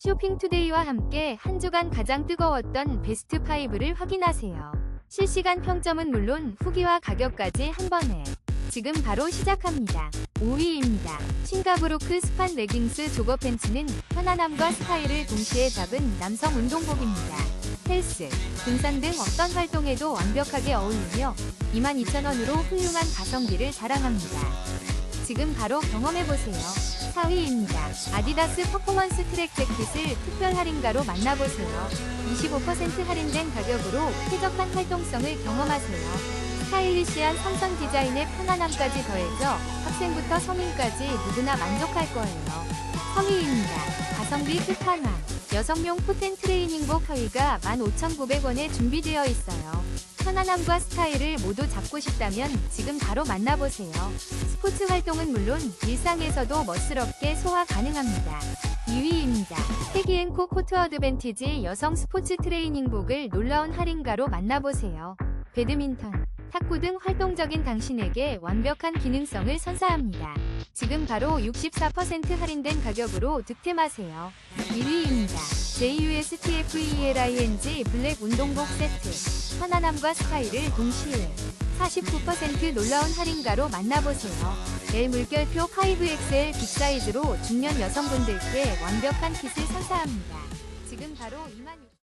쇼핑투데이와 함께 한 주간 가장 뜨거웠던 베스트 5를 확인하세요. 실시간 평점은 물론 후기와 가격까지 한 번에. 지금 바로 시작합니다. 5위입니다. 싱가브로크 스판 레깅스 조거 팬츠는 편안함과 스타일을 동시에 잡은 남성 운동복입니다. 헬스, 등산 등 어떤 활동에도 완벽하게 어울리며 22,000원으로 훌륭한 가성비를 자랑합니다. 지금 바로 경험해보세요. 4위입니다. 아디다스 퍼포먼스 트랙 재킷을 특별 할인가로 만나보세요. 25% 할인된 가격으로 쾌적한 활동성을 경험하세요. 스타일리시한 삼선 디자인의 편안함까지 더해져 학생부터 성인까지 누구나 만족할 거예요. 3위입니다. 가성비 끝판왕. 여성용 포텐 트레이닝복 허위가 15,900원에 준비되어 있어요. 편안함과 스타일을 모두 잡고 싶다면 지금 바로 만나보세요. 스포츠 활동은 물론 일상에서도 멋스럽게 소화 가능합니다. 2위입니다. 태기앤코 코트 어드밴티지 여성 스포츠 트레이닝복을 놀라운 할인가로 만나보세요. 배드민턴, 탁구 등 활동적인 당신에게 완벽한 기능성을 선사합니다. 지금 바로 64% 할인된 가격으로 득템하세요. 1위입니다. JUSTFELING 블랙 운동복 세트. 편안함과 스타일을 동시에 49% 놀라운 할인가로 만나보세요. L 물결표 5XL 빅사이즈로 중년 여성분들께 완벽한 핏을 선사합니다. 지금 바로 2만